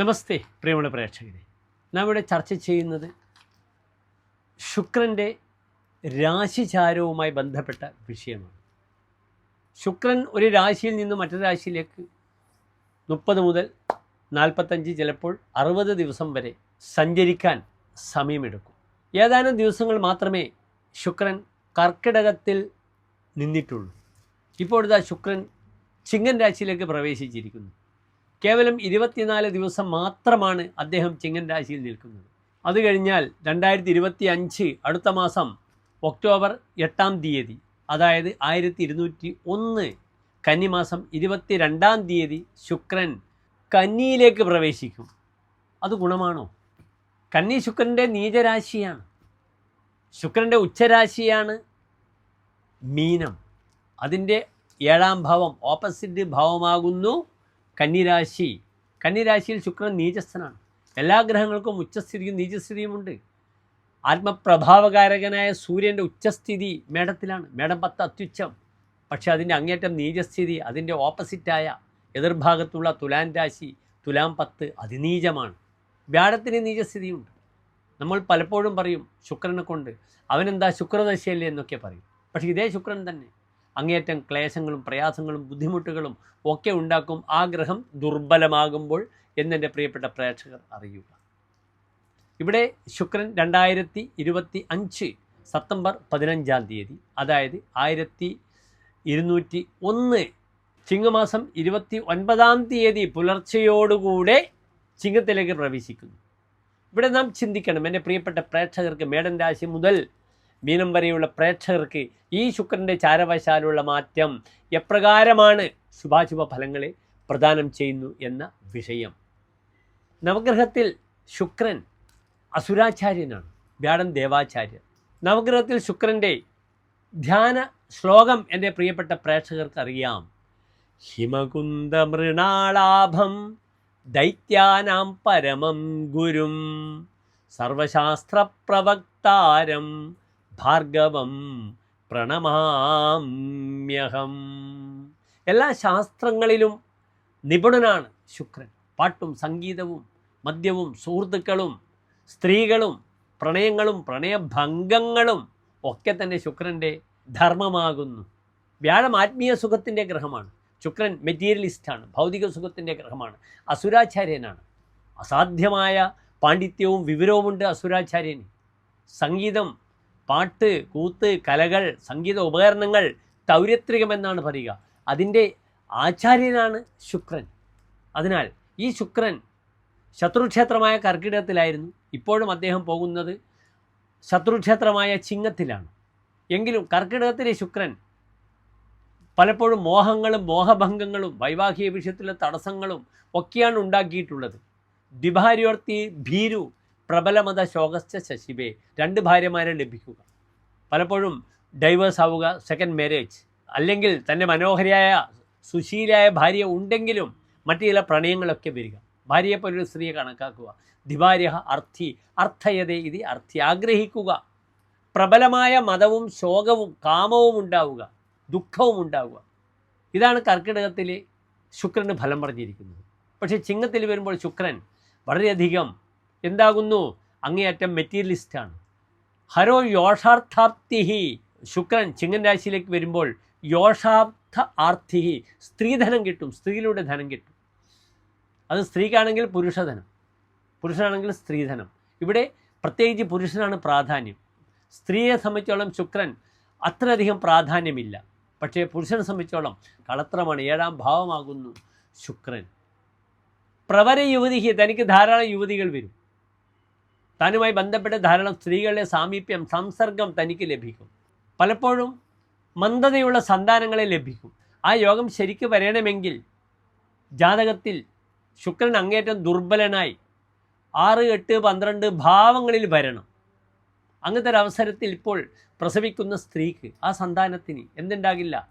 നമസ്തേ പ്രിയമുള്ള പ്രേക്ഷകരെ. നാം ഇവിടെ ചർച്ച ചെയ്യുന്നത് ശുക്രന്റെ രാശിചാരവുമായി ബന്ധപ്പെട്ട വിഷയമാണ്. ശുക്രൻ ഒരു രാശിയിൽ നിന്ന് മറ്റൊരു രാശിയിലേക്ക് മുപ്പത് മുതൽ നാൽപ്പത്തഞ്ച് ചിലപ്പോൾ അറുപത് ദിവസം വരെ സഞ്ചരിക്കാൻ സമയമെടുക്കും. ഏതാനും ദിവസങ്ങൾ മാത്രമേ ശുക്രൻ കർക്കിടകത്തിൽ നിന്നിട്ടുള്ളൂ. ഇപ്പോഴത്തെ ശുക്രൻ ചിങ്ങൻ രാശിയിലേക്ക് പ്രവേശിച്ചിരിക്കുന്നു. കേവലം ഇരുപത്തിനാല് ദിവസം മാത്രമാണ് അദ്ദേഹം ചിങ്ങൻ രാശിയിൽ നിൽക്കുന്നത്. അത് കഴിഞ്ഞാൽ രണ്ടായിരത്തി ഇരുപത്തി അഞ്ച് അടുത്ത മാസം ഒക്ടോബർ എട്ടാം തീയതി അതായത് ആയിരത്തി ഇരുന്നൂറ്റി ഒന്ന് കന്നിമാസം ഇരുപത്തി രണ്ടാം തീയതി ശുക്രൻ കന്നിയിലേക്ക് പ്രവേശിക്കും. അത് ഗുണമാണോ? കന്നി ശുക്രന്റെ നീചരാശിയാണ്. ശുക്രന്റെ ഉച്ചരാശിയാണ് മീനം. അതിന്റെ ഏഴാം ഭാവം ഓപ്പോസിറ്റ് ഭാവമാകുന്നു കന്നിരാശി. കന്നിരാശിയിൽ ശുക്രൻ നീചസ്ഥനാണ്. എല്ലാ ഗ്രഹങ്ങൾക്കും ഉച്ചസ്ഥിതിയും നീചസ്ഥിതിയുമുണ്ട് ആത്മപ്രഭാവകാരകനായ സൂര്യന്റെ ഉച്ചസ്ഥിതി മേടത്തിലാണ്. മേടം പത്ത് അത്യുച്ചം. പക്ഷേ അതിന്റെ അങ്ങേറ്റം നീചസ്ഥിതി അതിന്റെ ഓപ്പോസിറ്റായ എതിർഭാഗത്തുള്ള തുലാൻ രാശി തുലാം പത്ത് അതിനീചമാണ്. വ്യാഴത്തിന് നീചസ്ഥിതിയുണ്ട്. നമ്മൾ പലപ്പോഴും പറയും ശുക്രനെ കൊണ്ട്. അവനെന്താ ശുക്രദശയല്ലേ എന്നൊക്കെ പറയും. പക്ഷേ ഇതേ ശുക്രൻ തന്നെ. അങ്ങേയറ്റം ക്ലേശങ്ങളും പ്രയാസങ്ങളും ബുദ്ധിമുട്ടുകളും ഒക്കെ ഉണ്ടാക്കും ആ ഗ്രഹം ദുർബലമാകുമ്പോൾ എന്നെന്റെ പ്രിയപ്പെട്ട പ്രേക്ഷകർ അറിയുക. ഇവിടെ ശുക്രൻ രണ്ടായിരത്തി ഇരുപത്തി അഞ്ച് സെപ്റ്റംബർ പതിനഞ്ചാം തീയതി അതായത് ആയിരത്തി ഇരുന്നൂറ്റി ഒന്ന് ചിങ്ങമാസം ഇരുപത്തി ഒൻപതാം തീയതി പുലർച്ചയോടുകൂടെ ചിങ്ങത്തിലേക്ക് പ്രവേശിക്കുന്നു. ഇവിടെ നാം ചിന്തിക്കണം എന്റെ പ്രിയപ്പെട്ട പ്രേക്ഷകർക്ക് മേടൻ രാശി മുതൽ മീനം വരെയുള്ള പ്രേക്ഷകർക്ക് ഈ ശുക്രന്റെ ചാരവശാലുള്ള മാറ്റം എപ്രകാരമാണ് ശുഭാശുഭ ഫലങ്ങളെ പ്രദാനം ചെയ്യുന്നു എന്ന വിഷയം. നവഗ്രഹത്തിൽ ശുക്രൻ അസുരാചാര്യനാണ് വ്യാഴൻ ദേവാചാര്യൻ. നവഗ്രഹത്തിൽ ശുക്രന്റെ ധ്യാന ശ്ലോകം എന്റെ പ്രിയപ്പെട്ട പ്രേക്ഷകർക്ക് അറിയാം. ഹിമകുന്ദമൃണാളാഭം ദൈത്യാനാം പരമം ഗുരും. സർവശാസ്ത്രപ്രവക്താരം ഭാർഗവം പ്രണമാമ്യഹം. എല്ലാ ശാസ്ത്രങ്ങളിലും നിപുണനാണ് ശുക്രൻ. പാട്ടും സംഗീതവും മദ്യവും സുഹൃത്തുക്കളും സ്ത്രീകളും പ്രണയങ്ങളും പ്രണയഭംഗങ്ങളും ഒക്കെ തന്നെ ശുക്രന്റെ ധർമ്മമാകുന്നു. വ്യാഴം ആത്മീയ സുഖത്തിന്റെ ഗ്രഹമാണ്. ശുക്രൻ മെറ്റീരിയലിസ്റ്റാണ് ഭൗതിക സുഖത്തിന്റെ ഗ്രഹമാണ്. അസുരാചാര്യനാണ്. അസാധ്യമായ പാണ്ഡിത്യവും വിവരവുമുണ്ട് അസുരാചാര്യന്. സംഗീതം പാട്ട് കൂത്ത് കലകൾ സംഗീത ഉപകരണങ്ങൾ തൗര്യത്രികമെന്നാണ് പറയുക. അതിന്റെ ആചാര്യനാണ് ശുക്രൻ. അതിനാൽ ഈ ശുക്രൻ ശത്രുക്ഷേത്രമായ കർക്കിടകത്തിലായിരുന്നു. ഇപ്പോഴും അദ്ദേഹം പോകുന്നത് ശത്രുക്ഷേത്രമായ ചിങ്ങത്തിലാണ്. എങ്കിലും കർക്കിടകത്തിലെ ശുക്രൻ പലപ്പോഴും മോഹങ്ങളും മോഹഭംഗങ്ങളും വൈവാഹിക വിഷയത്തിലെ തടസ്സങ്ങളും ഒക്കെയാണ് ഉണ്ടാക്കിയിട്ടുള്ളത്. ദ്വിഭാര്യോർത്തി ഭീരു പ്രബലമത ശോകസ്ഥ ശശിബേ രണ്ട് ഭാര്യമാരെ ലഭിക്കുക. പലപ്പോഴും ഡൈവേഴ്സ് ആവുക സെക്കൻഡ് മാരേജ് അല്ലെങ്കിൽ തന്റെ മനോഹരിയായ സുശീലായ ഭാര്യ ഉണ്ടെങ്കിലും മറ്റു ചില പ്രണയങ്ങളൊക്കെ വരിക. ഭാര്യയെപ്പോലൊരു സ്ത്രീയെ കണക്കാക്കുക. ദിവാര്യ അർത്ഥി അർത്ഥയത ഇത് അർത്ഥി. ആഗ്രഹിക്കുക. പ്രബലമായ മതവും ശോകവും കാമവും ഉണ്ടാവുക. ദുഃഖവും ഉണ്ടാവുക. ഇതാണ് കർക്കിടകത്തിൽ ശുക്രന് ഫലം പറഞ്ഞിരിക്കുന്നത്. പക്ഷേ ചിങ്ങത്തിൽ വരുമ്പോൾ ശുക്രൻ വളരെയധികം എന്താകുന്നു? അങ്ങേയറ്റം മെറ്റീരിയലിസ്റ്റാണ് ഹരോ യോഷാർത്ഥാപ്തിഹി ശുക്രൻ ചിങ്ങൻ രാശിയിലേക്ക് വരുമ്പോൾ യോഷാർത്ഥ ആർത്ഥിഹി. സ്ത്രീധനം കിട്ടും സ്ത്രീയിലൂടെ ധനം കിട്ടും. അത് സ്ത്രീക്കാണെങ്കിൽ പുരുഷധനം പുരുഷനാണെങ്കിൽ സ്ത്രീധനം ഇവിടെ പ്രത്യേകിച്ച് പുരുഷനാണ് പ്രാധാന്യം. സ്ത്രീയെ സംബന്ധിച്ചോളം ശുക്രൻ അത്രയധികം പ്രാധാന്യമില്ല. പക്ഷേ പുരുഷനെ സംബന്ധിച്ചോളം കളത്രമാണ് ഏഴാം ഭാവമാകുന്നു ശുക്രൻ. പ്രവര യുവതിക്ക് തനിക്ക് ധാരാളം യുവതികൾ വരും. താനുമായി ബന്ധപ്പെട്ട ധാരാളം സ്ത്രീകളുടെ സാമീപ്യം സംസർഗം തനിക്ക് ലഭിക്കും. പലപ്പോഴും മന്ദതയുള്ള സന്താനങ്ങളെ ലഭിക്കും. ആ യോഗം ശരിക്ക് വരണമെങ്കിൽ ജാതകത്തിൽ ശുക്രൻ അങ്ങേറ്റം ദുർബലനായി ആറ് എട്ട് പന്ത്രണ്ട് ഭാവങ്ങളിൽ വരണം. അങ്ങനത്തെ ഒരു അവസരത്തിൽ ഇപ്പോൾ പ്രസവിക്കുന്ന സ്ത്രീക്ക് ആ സന്താനത്തിന് എന്തുണ്ടാകില്ല?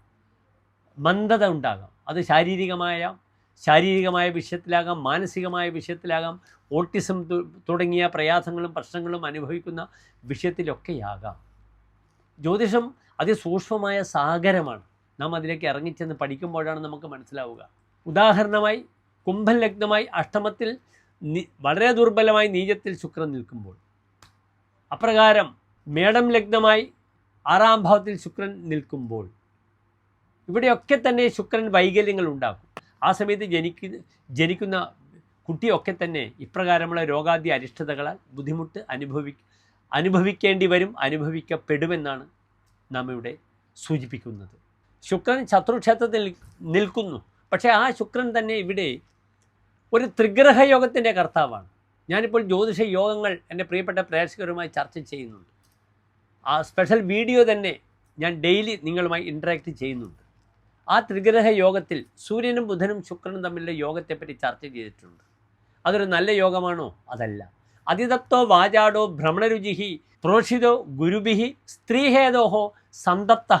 മന്ദത ഉണ്ടാകാം. അത് ശാരീരികമായ ശാരീരികമായ വിഷയത്തിലാകാം മാനസികമായ വിഷയത്തിലാകാം ഓട്ടിസം തുടങ്ങിയ പ്രയാസങ്ങളും പ്രശ്നങ്ങളും അനുഭവിക്കുന്ന വിഷയത്തിലൊക്കെയാകാം. ജ്യോതിഷം അതിസൂക്ഷ്മമായ സാഗരമാണ്. നാം അതിലേക്ക് ഇറങ്ങിച്ചെന്ന് പഠിക്കുമ്പോഴാണ് നമുക്ക് മനസ്സിലാവുക. ഉദാഹരണമായി കുംഭൻ ലഗ്നമായി അഷ്ടമത്തിൽ വളരെ ദുർബലമായി നീചത്തിൽ ശുക്രൻ നിൽക്കുമ്പോൾ. അപ്രകാരം മേടം ലഗ്നമായി ആറാം ഭാവത്തിൽ ശുക്രൻ നിൽക്കുമ്പോൾ. ഇവിടെയൊക്കെ തന്നെ ശുക്രൻ വൈകല്യങ്ങൾ ഉണ്ടാക്കും. ആ സമയത്ത് ജനിക്കുന്ന ജനിക്കുന്ന കുട്ടിയൊക്കെ തന്നെ ഇപ്രകാരമുള്ള രോഗാദ്യ അരിഷ്ടതകളാൽ ബുദ്ധിമുട്ട് അനുഭവി അനുഭവിക്കേണ്ടി വരും അനുഭവിക്കപ്പെടുമെന്നാണ് നാം ഇവിടെ സൂചിപ്പിക്കുന്നത്. ശുക്രൻ ശത്രുക്ഷേത്രത്തിൽ നിൽക്കുന്നു. പക്ഷേ ആ ശുക്രൻ തന്നെ ഇവിടെ ഒരു ത്രിഗ്രഹ യോഗത്തിന്റെ കർത്താവാണ്. ഞാനിപ്പോൾ ജ്യോതിഷ യോഗങ്ങൾ എന്റെ പ്രിയപ്പെട്ട പ്രേക്ഷകരുമായി ചർച്ച ചെയ്യുന്നുണ്ട്. ആ സ്പെഷ്യൽ വീഡിയോ തന്നെ ഞാൻ ഡെയിലി നിങ്ങളുമായി ഇൻട്രാക്ട് ചെയ്യുന്നുണ്ട്. ആ ത്രിഗ്രഹ യോഗത്തിൽ സൂര്യനും ബുധനും ശുക്രനും തമ്മിലുള്ള യോഗത്തെപ്പറ്റി ചർച്ച ചെയ്തിട്ടുണ്ട്. അതൊരു നല്ല യോഗമാണോ? അതല്ല. അതിതപ്തോ വാചാടോ ഭ്രമണരുചിഹി പ്രോഷിതോ ഗുരുബിഹി സ്ത്രീഹേദോഹോ സന്തപ്ത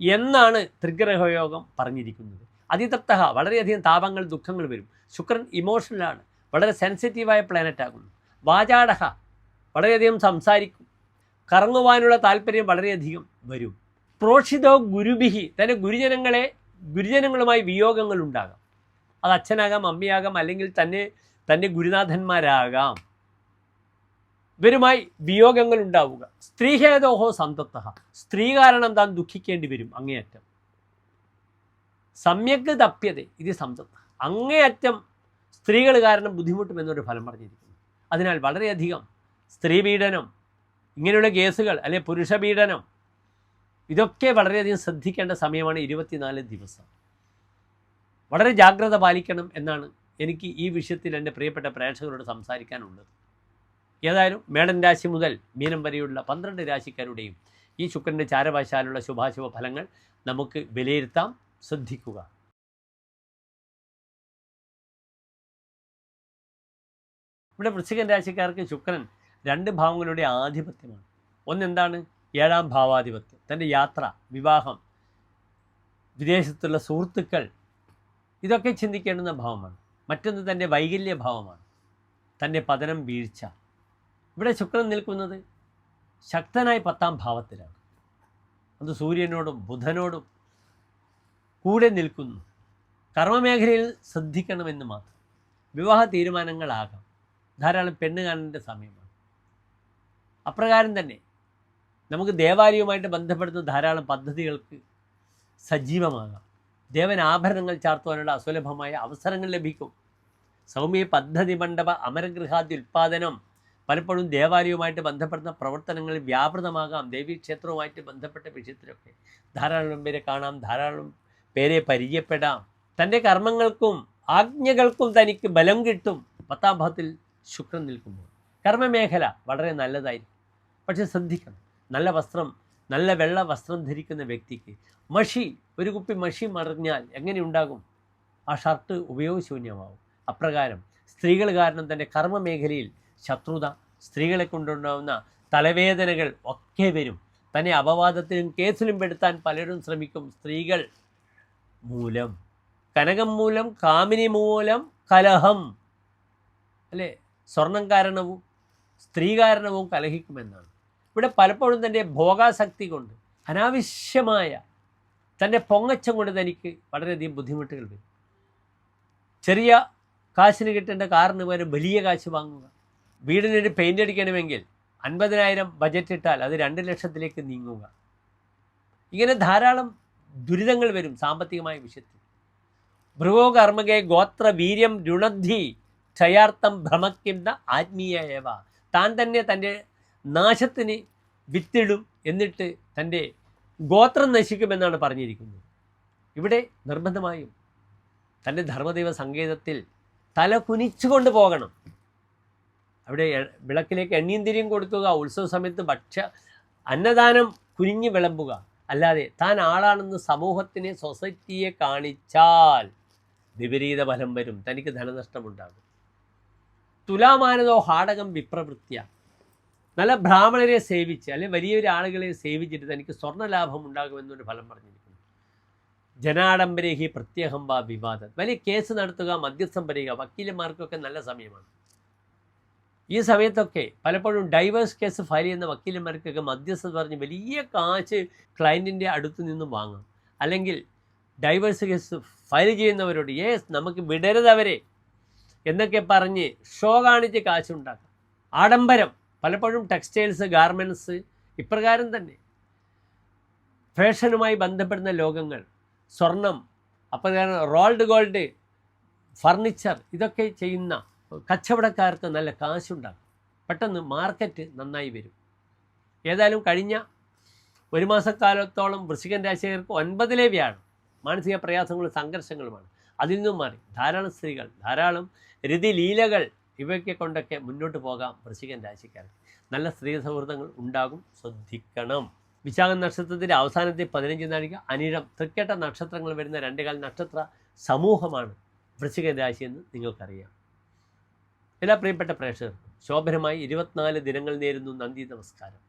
എന്നാണ് ത്രിഗ്രഹ യോഗം പറഞ്ഞിരിക്കുന്നത്. അതിതപ്ത വളരെയധികം താപങ്ങൾ ദുഃഖങ്ങൾ വരും. ശുക്രൻ ഇമോഷണലാണ് വളരെ സെൻസിറ്റീവായ പ്ലാനറ്റ് ആകുന്നു. വാചാടഹ വളരെയധികം സംസാരിക്കും. കറങ്ങുവാനുള്ള താല്പര്യം വളരെയധികം വരും. പ്രോഷിതോ ഗുരുബിഹി തന്റെ ഗുരുജനങ്ങളെ ഗുരുജനങ്ങളുമായി വിയോഗങ്ങൾ ഉണ്ടാകാം. അത് അച്ഛനാകാം അമ്മയാകാം അല്ലെങ്കിൽ തന്നെ തന്റെ ഗുരുനാഥന്മാരാകാം. ഇവരുമായി വിയോഗങ്ങൾ ഉണ്ടാവുക. സ്ത്രീഹേതോഹോ സന്തത്ത സ്ത്രീ കാരണം താൻ ദുഃഖിക്കേണ്ടി വരും അങ്ങേയറ്റം. സമ്യക് തപ്യത ഇത് സംതത്ത അങ്ങേയറ്റം സ്ത്രീകൾ കാരണം ബുദ്ധിമുട്ടുമെന്നൊരു ഫലം പറഞ്ഞിരിക്കുന്നു. അതിനാൽ വളരെയധികം സ്ത്രീപീഡനം ഇങ്ങനെയുള്ള കേസുകൾ അല്ലെ പുരുഷപീഡനം ഇതൊക്കെ വളരെയധികം ശ്രദ്ധിക്കേണ്ട സമയമാണ് ഇരുപത്തിനാല് ദിവസം. വളരെ ജാഗ്രത പാലിക്കണം എന്നാണ് എനിക്ക് ഈ വിഷയത്തിൽ എന്റെ പ്രിയപ്പെട്ട പ്രേക്ഷകരോട് സംസാരിക്കാനുള്ളത്. ഏതായാലും മേടൻ രാശി മുതൽ മീനം വരെയുള്ള പന്ത്രണ്ട് രാശിക്കാരുടെയും ഈ ശുക്രന്റെ ചാരവശാലുള്ള ശുഭാശുഭ ഫലങ്ങൾ നമുക്ക് വിലയിരുത്താം. ശ്രദ്ധിക്കുക. ഇവിടെ വൃശ്ചികൻ രാശിക്കാർക്ക് ശുക്രൻ രണ്ട് ഭാവങ്ങളുടെ ആധിപത്യമാണ്. ഒന്നെന്താണ്? ഏഴാം ഭാവാധിപത്യം തന്റെ യാത്ര വിവാഹം വിദേശത്തുള്ള സുഹൃത്തുക്കൾ ഇതൊക്കെ ചിന്തിക്കേണ്ടുന്ന ഭാവമാണ്. മറ്റൊന്ന് തന്റെ വൈകല്യ ഭാവമാണ്. തന്റെ പതനം വീഴ്ച. ഇവിടെ ശുക്രൻ നിൽക്കുന്നത് ശക്തനായ പത്താം ഭാവത്തിലാണ്. അത് സൂര്യനോടും ബുധനോടും കൂടെ നിൽക്കുന്നു. കർമ്മമേഖലയിൽ ശ്രദ്ധിക്കണമെന്ന് മാത്രം. വിവാഹ തീരുമാനങ്ങളാകാം. ധാരാളം പെണ്ണ് കാണേണ്ട സമയമാണ്. അപ്രകാരം തന്നെ നമുക്ക് ദേവാലയവുമായിട്ട് ബന്ധപ്പെടുന്ന ധാരാളം പദ്ധതികൾക്ക് സജീവമാകാം. ദേവൻ ആഭരണങ്ങൾ ചാർത്തുവാനുള്ള അസുലഭമായ അവസരങ്ങൾ ലഭിക്കും. സൗമ്യ പദ്ധതി മണ്ഡപ അമരഗൃഹാദി ഉൽപ്പാദനം പലപ്പോഴും ദേവാലയവുമായിട്ട് ബന്ധപ്പെടുന്ന പ്രവർത്തനങ്ങളിൽ വ്യാപൃതമാകാം. ദേവീക്ഷേത്രവുമായിട്ട് ബന്ധപ്പെട്ട വിഷയത്തിലൊക്കെ ധാരാളം പേരെ കാണാം ധാരാളം പേരെ പരിചയപ്പെടാം. തന്റെ കർമ്മങ്ങൾക്കും ആജ്ഞകൾക്കും തനിക്ക് ബലം കിട്ടും. പത്താം ഭാവത്തിൽ ശുക്രൻ നിൽക്കുമ്പോൾ. കർമ്മമേഖല വളരെ നല്ലതായിരിക്കും. പക്ഷെ ശ്രദ്ധിക്കണം. നല്ല വസ്ത്രം നല്ല വെള്ള വസ്ത്രം ധരിക്കുന്ന വ്യക്തിക്ക് മഷി ഒരു കുപ്പി മഷി മറിഞ്ഞാൽ എങ്ങനെ ഉണ്ടാകും ആ ഷർട്ട് ഉപയോഗശൂന്യമാവും. അപ്രകാരം സ്ത്രീകൾ കാരണം തന്റെ കർമ്മമേഖലയിൽ ശത്രുത സ്ത്രീകളെ കൊണ്ടുണ്ടാവുന്ന തലവേദനകൾ ഒക്കെ വരും. തന്നെ അപവാദത്തിലും കേസിലും പെടുത്താൻ പലരും ശ്രമിക്കും സ്ത്രീകൾ മൂലം. കനകം മൂലം കാമിനി മൂലം കലഹം. അല്ലേ? സ്വർണം കാരണവും സ്ത്രീ കാരണവും കലഹിക്കുമെന്നാണ്. ഇവിടെ പലപ്പോഴും തന്റെ ഭോഗാസക്തി കൊണ്ട് അനാവശ്യമായ തന്റെ പൊങ്ങച്ചം കൊണ്ട് തനിക്ക് വളരെയധികം ബുദ്ധിമുട്ടുകൾ വരും. ചെറിയ കാശിന് കിട്ടേണ്ട കാറിന് പകരം വലിയ കാശ് വാങ്ങുക. വീടിനൊരു പെയിന്റ് അടിക്കണമെങ്കിൽ അൻപതിനായിരം ബജറ്റ് ഇട്ടാൽ അത് രണ്ട് ലക്ഷത്തിലേക്ക് നീങ്ങുക. ഇങ്ങനെ ധാരാളം ദുരിതങ്ങൾ വരും സാമ്പത്തികമായ വിഷയത്തിൽ. ഭൃഗോ കർമ്മകെ ഗോത്ര വീര്യം രുണദ്ധി ക്ഷയാർത്ഥം ഭ്രമക്കുന്ന ഏവ താൻ തന്നെ തന്റെ നാശത്തിന് വിത്തിടും എന്നിട്ട് തന്റെ ഗോത്രം നശിക്കുമെന്നാണ് പറഞ്ഞിരിക്കുന്നത്. ഇവിടെ നിർബന്ധമായും തന്റെ ധർമ്മദൈവ സങ്കേതത്തിൽ തല കുനിച്ചുകൊണ്ട് പോകണം. അവിടെ വിളക്കിലേക്ക് എണ്ണിയും തിരിയും കൊടുക്കുക ഉത്സവ സമയത്ത് ഭക്ഷ്യ അന്നദാനം കുനിഞ്ഞു വിളമ്പുക. അല്ലാതെ താൻ ആളാണെന്ന് സമൂഹത്തിനെ സൊസൈറ്റിയെ കാണിച്ചാൽ വിപരീത ഫലം വരും. തനിക്ക് ധനനഷ്ടമുണ്ടാകും. തുലാമാനതോ ഹാടകം വിപ്രവൃത്യ നല്ല ബ്രാഹ്മണരെ സേവിച്ച് അല്ലെങ്കിൽ വലിയൊരു ആളുകളെ സേവിച്ചിട്ട് തനിക്ക് സ്വർണലാഭം ഉണ്ടാകുമെന്നൊരു ഫലം പറഞ്ഞിരിക്കുന്നു. ജനാഡംബരേഹി പ്രത്യേകം വാ വിവാദം. വലിയ കേസ് നടത്തുക മധ്യസ്ഥം പറയുക വക്കീലന്മാർക്കൊക്കെ നല്ല സമയമാണ്. ഈ സമയത്തൊക്കെ പലപ്പോഴും ഡൈവേഴ്സ് കേസ് ഫയൽ ചെയ്യുന്ന വക്കീലന്മാർക്കൊക്കെ മധ്യസ്ഥത പറഞ്ഞ് വലിയ കാശ് ക്ലയന്റിന്റെ അടുത്ത് നിന്നും വാങ്ങാം. അല്ലെങ്കിൽ ഡൈവേഴ്സ് കേസ് ഫയൽ ചെയ്യുന്നവരോട് യേസ് നമുക്ക് വിടരുതവരെ എന്നൊക്കെ പറഞ്ഞ് ഷോ കാണിച്ച് കാശുണ്ടാക്കാം. ആഡംബരം. പലപ്പോഴും ടെക്സ്റ്റൈൽസ് ഗാർമെന്റ്സ് ഇപ്രകാരം തന്നെ. ഫാഷനുമായി ബന്ധപ്പെടുന്ന ലോകങ്ങൾ സ്വർണം അപ്രകാരം റോൾഡ് ഗോൾഡ് ഫർണിച്ചർ ഇതൊക്കെ ചെയ്യുന്ന കച്ചവടക്കാർക്ക് നല്ല കാശുണ്ടാകും. പെട്ടെന്ന് മാർക്കറ്റ് നന്നായി വരും. ഏതായാലും കഴിഞ്ഞ ഒരു മാസക്കാലത്തോളം വൃശ്ചികൻ രാശിക്കാർക്ക് ഒൻപതിലെ വ്യാഴം. മാനസിക പ്രയാസങ്ങളും സംഘർഷങ്ങളുമാണ്. അതിൽ നിന്നും മാറി. ധാരാളം സ്ത്രീകൾ ധാരാളം രതിലീലകൾ ഇവയൊക്കെ കൊണ്ടൊക്കെ മുന്നോട്ട് പോകാം വൃശ്ചികൻ രാശിക്കാർക്ക്. നല്ല സ്ത്രീ സൗഹൃദങ്ങൾ ഉണ്ടാകും. ശ്രദ്ധിക്കണം. വിശാഖ നക്ഷത്രത്തിന്റെ അവസാനത്തെ പതിനഞ്ച് നാഴിക അനിഴം. തൃക്കേട്ട നക്ഷത്രങ്ങൾ വരുന്ന രണ്ടുകാൽ നക്ഷത്ര സമൂഹമാണ് വൃശ്ചികൻ രാശിയെന്ന് നിങ്ങൾക്കറിയാം. എല്ലാ പ്രിയപ്പെട്ട പ്രേക്ഷകർക്കും ശോഭനമായി ഇരുപത്തിനാല് ദിനങ്ങൾ നേരുന്നു. നന്ദി നമസ്കാരം.